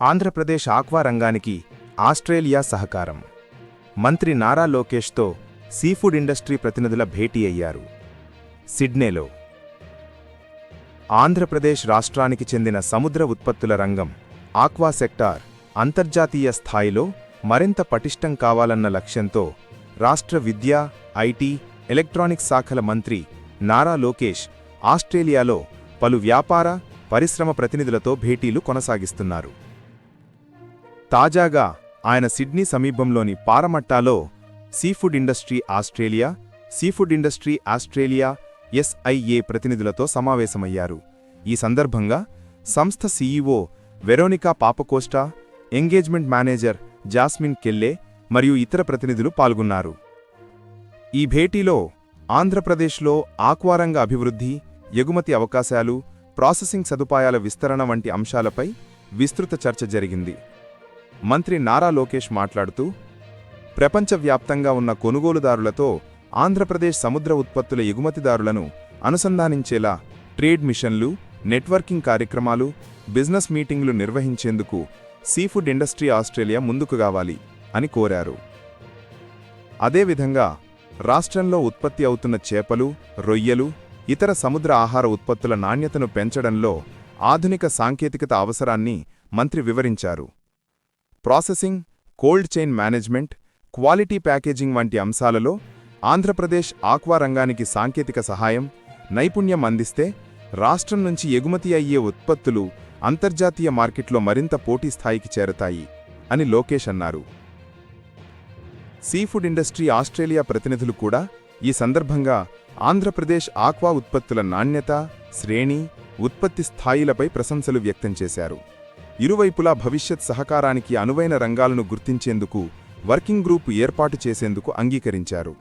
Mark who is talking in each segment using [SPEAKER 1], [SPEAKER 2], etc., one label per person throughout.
[SPEAKER 1] Andhra Pradesh aqua రంగానికి Australia సహకారం. మంత్రి నారా లోకేష్తో సీఫుడ్ ఇండస్ట్రీ ప్రతినిధుల భేటీ అయ్యారు. సిడ్నేలో ఆంధ్రప్రదేశ్ రాష్ట్రానికి చెందిన సముద్ర ఉత్పత్తుల రంగం ఆక్వా సెక్టార్ అంతర్జాతీయ స్థాయిలో మరింత పటిష్టం కావాలన్న లక్ష్యంతో రాష్ట్ర విద్యా ఐటీ ఎలక్ట్రానిక్స్ శాఖల మంత్రి నారా లోకేష్ ఆస్ట్రేలియాలో పలు వ్యాపార పరిశ్రమ ప్రతినిధులతో భేటీలు కొనసాగిస్తున్నారు. తాజాగా ఆయన సిడ్నీ సమీపంలోని పారమట్టాలో seafood industry Australia seafood industry Australia SIA ప్రతినిధులతో సమావేశమయ్యారు. ఈ సందర్భంగా సంస్థ CEO Veronica Papacosta engagement manager Jasmine Kelly మరియు ఇతర ప్రతినిధులు పాల్గొన్నారు. ఈ భేటీలో ఆంధ్రప్రదేశ్లో ఆక్వారంగ అభివృద్ధి ఎగుమతి అవకాశాలు ప్రాసెసింగ్ సదుపాయాల విస్తరణ వంటి అంశాలపై విస్తృత చర్చ జరిగింది. మంత్రి నారా లోకేష్ మాట్లాడుతూ ప్రపంచవ్యాప్తంగా ఉన్న కొనుగోలుదారులతో ఆంధ్రప్రదేశ్ సముద్ర ఉత్పత్తుల ఎగుమతిదారులను అనుసంధానించేలా ట్రేడ్ మిషన్లు నెట్వర్కింగ్ కార్యక్రమాలు బిజినెస్ మీటింగ్లు నిర్వహించేందుకు సీఫుడ్ ఇండస్ట్రీ ఆస్ట్రేలియా ముందుకు కావాలి అని కోరారు. అదేవిధంగా రాష్ట్రంలో ఉత్పత్తి అవుతున్న చేపలు రొయ్యలు ఇతర సముద్ర ఆహార ఉత్పత్తుల నాణ్యతను పెంచడంలో ఆధునిక సాంకేతికత అవసరాన్ని మంత్రి వివరించారు. Processing cold chain management quality packaging వంటి అంశాలలో ఆంధ్రప్రదేశ్ ఆక్వా రంగానికి సాంకేతిక సహాయం నైపుణ్యం అందిస్తే రాష్ట్రం నుంచి ఎగుమతి అయ్యే ఉత్పత్తులు అంతర్జాతీయ మార్కెట్లో మరింత పోటీ స్థాయికి చేరతాయి అని లోకేష్ అన్నారు. సీఫుడ్ ఇండస్ట్రీ ఆస్ట్రేలియా ప్రతినిధులు కూడా ఈ సందర్భంగా ఆంధ్రప్రదేశ్ ఆక్వా ఉత్పత్తుల నాణ్యత శ్రేణి ఉత్పత్తి స్థాయిలపై ప్రశంసలు వ్యక్తం చేశారు. ఇరువైపులా భవిష్యత్ సహకారానికి అనువైన రంగాలను గుర్తించేందుకు వర్కింగ్ గ్రూప్ ఏర్పాటు చేసేందుకు అంగీకరించారు.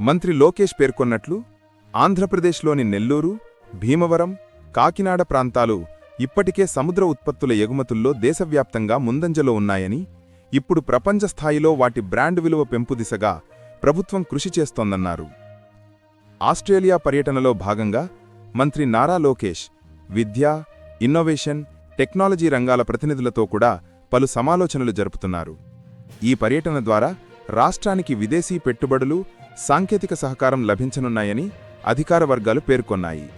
[SPEAKER 1] మంత్రి లోకేష్ పేర్కొన్నట్లు ఆంధ్రప్రదేశ్లోని నెల్లూరు భీమవరం కాకినాడ ప్రాంతాలు ఇప్పటికే సముద్ర ఉత్పత్తుల ఎగుమతుల్లో దేశవ్యాప్తంగా ముందంజలో ఉన్నాయని ఇప్పుడు ప్రపంచ స్థాయిలో వాటి బ్రాండ్ విలువ పెంపు దిశగా ప్రభుత్వం కృషి చేస్తోందన్నారు. ఆస్ట్రేలియా పర్యటనలో భాగంగా మంత్రి నారా లోకేష్ విద్య ఇన్నోవేషన్ టెక్నాలజీ రంగాల ప్రతినిధులతో కూడా పలు సమాలోచనలు జరుపుతున్నారు. ఈ పర్యటన ద్వారా రాష్ట్రానికి విదేశీ పెట్టుబడులు సాంకేతిక సహకారం లభించనున్నాయని అధికార వర్గాలు పేర్కొన్నాయి.